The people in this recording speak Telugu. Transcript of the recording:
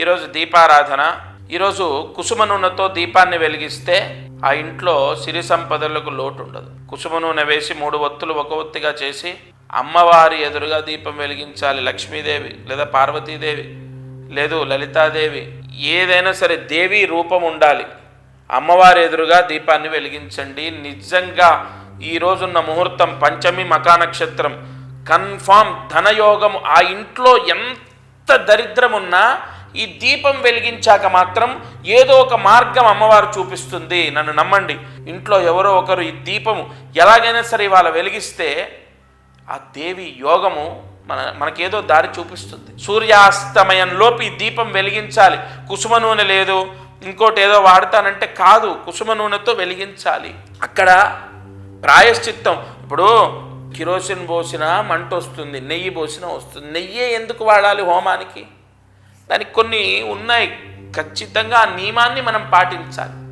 ఈరోజు దీపారాధన. ఈరోజు కుసుమ నూనెతో దీపాన్ని వెలిగిస్తే ఆ ఇంట్లో సిరి సంపదలకు లోటు ఉండదు కుసుమ నూనె వేసి మూడు ఒత్తులు ఒక ఒత్తిగా చేసి అమ్మవారి ఎదురుగా దీపం వెలిగించాలి. లక్ష్మీదేవి లేదా పార్వతీదేవి లేదు లలితాదేవి ఏదైనా సరే దేవి రూపం ఉండాలి. అమ్మవారి ఎదురుగా దీపాన్ని వెలిగించండి. నిజంగా ఈ రోజున్న ముహూర్తం పంచమి మకా నక్షత్రం కన్ఫామ్ ధనయోగం ఆ ఇంట్లో ఎంత దరిద్రమున్నా ఈ దీపం వెలిగించాక మాత్రం ఏదో ఒక మార్గం అమ్మవారు చూపిస్తుంది. నన్ను నమ్మండి. ఇంట్లో ఎవరో ఒకరు ఈ దీపము ఎలాగైనా సరే ఇవాళ వెలిగిస్తే ఆ దేవి యోగము మన మనకేదో దారి చూపిస్తుంది. సూర్యాస్తమయంలోపు ఈ దీపం వెలిగించాలి. కుసుమ నూనె లేదు. ఇంకోటి ఏదో వాడతానంటే కాదు. కుసుమ నూనెతో వెలిగించాలి. అక్కడ ప్రాయశ్చిత్తం. ఇప్పుడు కిరోసిన్ పోసినా మంట వస్తుంది నెయ్యి పోసినా వస్తుంది. నెయ్యే ఎందుకు వాడాలి హోమానికి? దానికి కొన్ని ఉన్నాయి. ఖచ్చితంగా ఆ నియమాన్ని మనం పాటించాలి.